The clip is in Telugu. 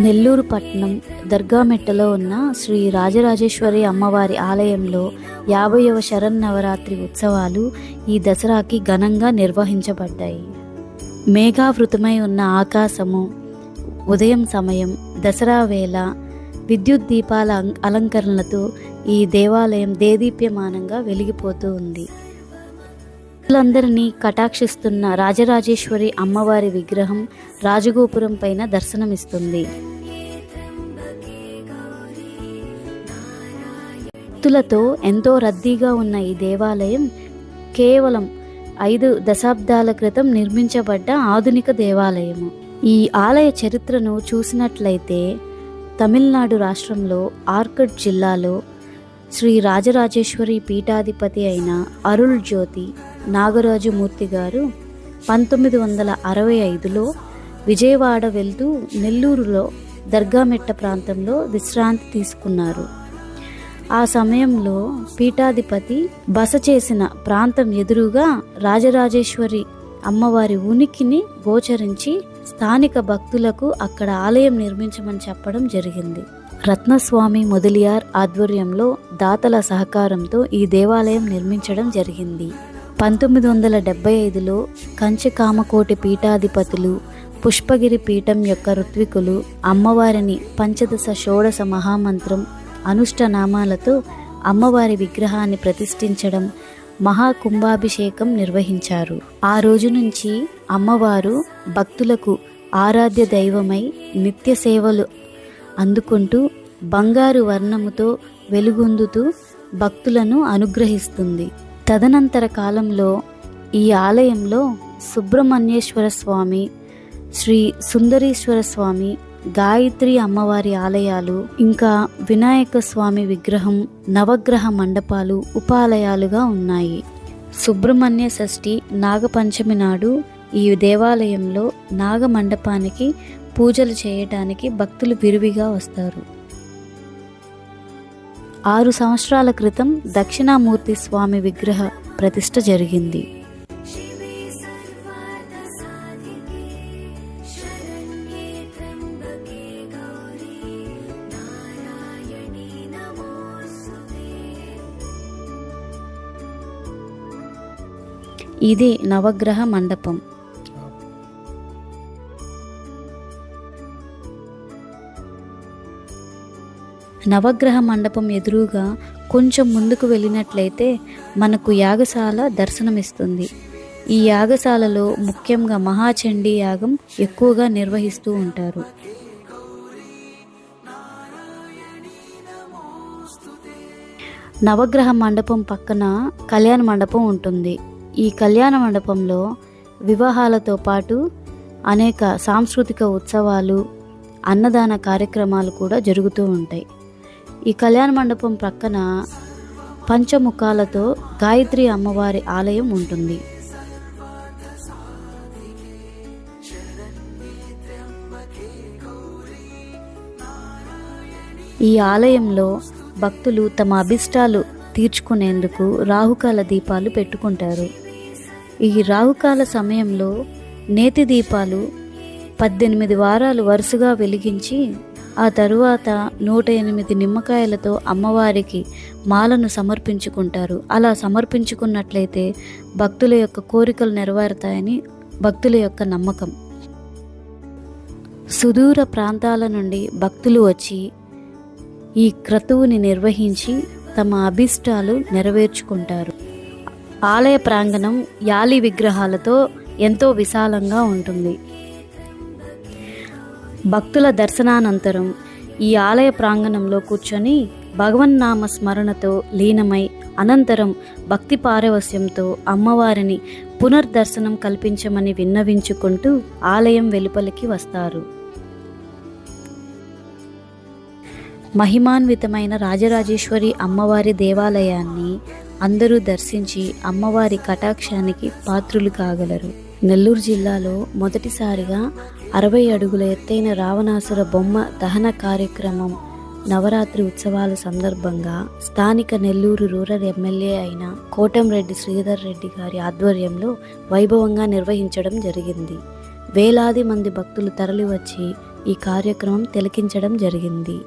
నెల్లూరు పట్టణం దర్గామెట్టలో ఉన్న శ్రీ రాజరాజేశ్వరి అమ్మవారి ఆలయంలో యాభైవ శరన్నవరాత్రి ఉత్సవాలు ఈ దసరాకి ఘనంగా నిర్వహించబడ్డాయి. మేఘావృతమై ఉన్న ఆకాశము ఉదయం సమయం దసరా వేళ విద్యుత్ దీపాల అం- అలంకరణలతో ఈ దేవాలయం దేదీప్యమానంగా వెలిగిపోతూ ఉంది. భక్తులందరినీ కటాక్షిస్తున్న రాజరాజేశ్వరి అమ్మవారి విగ్రహం రాజగోపురం పైన దర్శనమిస్తుంది. భక్తులతో ఎంతో రద్దీగా ఉన్న ఈ దేవాలయం కేవలం ఐదు దశాబ్దాల క్రితం నిర్మించబడ్డ ఆధునిక దేవాలయము. ఈ ఆలయ చరిత్రను చూసినట్లయితే తమిళనాడు రాష్ట్రంలో ఆర్కడ్ జిల్లాలో శ్రీ రాజరాజేశ్వరి పీఠాధిపతి అయిన అరుళ్ జ్యోతి నాగరాజు మూర్తి గారు పంతొమ్మిది వందల అరవై ఐదులో విజయవాడ వెళ్తూ నెల్లూరులో దర్గామెట్ట ప్రాంతంలో విశ్రాంతి తీసుకున్నారు. ఆ సమయంలో పీఠాధిపతి బస చేసిన ప్రాంతం ఎదురుగా రాజరాజేశ్వరి అమ్మవారి ఉనికిని గోచరించి స్థానిక భక్తులకు అక్కడ ఆలయం నిర్మించమని చెప్పడం జరిగింది. రత్నస్వామి మొదలియార్ ఆధ్వర్యంలో దాతల సహకారంతో ఈ దేవాలయం నిర్మించడం జరిగింది. పంతొమ్మిది వందల డెబ్బై ఐదులో కంచకామకోటి పీఠాధిపతులు పుష్పగిరి పీఠం యొక్క ఋత్వికులు అమ్మవారిని పంచదశ షోడశ మహామంత్రం అనుష్టనామాలతో అమ్మవారి విగ్రహాన్ని ప్రతిష్ఠించడం మహాకుంభాభిషేకం నిర్వహించారు. ఆ రోజు నుంచి అమ్మవారు భక్తులకు ఆరాధ్య దైవమై నిత్య సేవలు అందుకుంటూ బంగారు వర్ణముతో వెలుగొందుతూ భక్తులను అనుగ్రహిస్తుంది. తదనంతర కాలంలో ఈ ఆలయంలో సుబ్రహ్మణ్యేశ్వర స్వామి శ్రీ సుందరీశ్వర స్వామి గాయత్రి అమ్మవారి ఆలయాలు ఇంకా వినాయక స్వామి విగ్రహం నవగ్రహ మండపాలు ఉపాలయాలుగా ఉన్నాయి. సుబ్రహ్మణ్య షష్ఠి నాగపంచమి నాడు ఈ దేవాలయంలో నాగ మండపానికి పూజలు చేయటానికి భక్తులు విరివిగా వస్తారు. ఆరు సంవత్సరాల క్రితం దక్షిణామూర్తి స్వామి విగ్రహ ప్రతిష్ట జరిగింది. ఇది నవగ్రహ మండపం. నవగ్రహ మండపం ఎదురుగా కొంచెం ముందుకు వెళ్ళినట్లయితే మనకు యాగశాల దర్శనమిస్తుంది. ఈ యాగశాలలో ముఖ్యంగా మహాచండీ యాగం ఎక్కువగా నిర్వహిస్తూ ఉంటారు. నవగ్రహ మండపం పక్కన కళ్యాణ మండపం ఉంటుంది. ఈ కళ్యాణ మండపంలో వివాహాలతో పాటు అనేక సాంస్కృతిక ఉత్సవాలు అన్నదాన కార్యక్రమాలు కూడా జరుగుతూ ఉంటాయి. ఈ కళ్యాణ మండపం ప్రక్కన పంచముఖాలతో గాయత్రి అమ్మవారి ఆలయం ఉంటుంది. ఈ ఆలయంలో భక్తులు తమ అభిష్టాలు తీర్చుకునేందుకు రాహుకాల దీపాలు పెట్టుకుంటారు. ఈ రాహుకాల సమయంలో నేతి దీపాలు పద్దెనిమిది వారాలు వరుసగా వెలిగించి ఆ తరువాత నూట ఎనిమిది నిమ్మకాయలతో అమ్మవారికి మాలను సమర్పించుకుంటారు. అలా సమర్పించుకున్నట్లయితే భక్తుల యొక్క కోరికలు నెరవేరుతాయని భక్తుల యొక్క నమ్మకం. సుదూర ప్రాంతాల నుండి భక్తులు వచ్చి ఈ క్రతువుని నిర్వహించి తమ అభిష్టాలు నెరవేర్చుకుంటారు. ఆలయ ప్రాంగణం యాలి విగ్రహాలతో ఎంతో విశాలంగా ఉంటుంది. భక్తుల దర్శనానంతరం ఈ ఆలయ ప్రాంగణంలో కూర్చొని భగవన్నామ స్మరణతో లీనమై అనంతరం భక్తి పారవస్యంతో అమ్మవారిని పునర్దర్శనం కల్పించమని విన్నవించుకుంటూ ఆలయం వెలుపలికి వస్తారు. మహిమాన్వితమైన రాజరాజేశ్వరి అమ్మవారి దేవాలయాన్ని అందరూ దర్శించి అమ్మవారి కటాక్షానికి పాత్రులు కాగలరు. నెల్లూరు జిల్లాలో మొదటిసారిగా అరవై అడుగుల ఎత్తైన రావణాసుర బొమ్మ దహన కార్యక్రమం నవరాత్రి ఉత్సవాల సందర్భంగా స్థానిక నెల్లూరు రూరల్ ఎమ్మెల్యే అయిన కోటంరెడ్డి శ్రీధర్ రెడ్డి గారి ఆధ్వర్యంలో వైభవంగా నిర్వహించడం జరిగింది. వేలాది మంది భక్తులు తరలివచ్చి ఈ కార్యక్రమం తిలకించడం జరిగింది.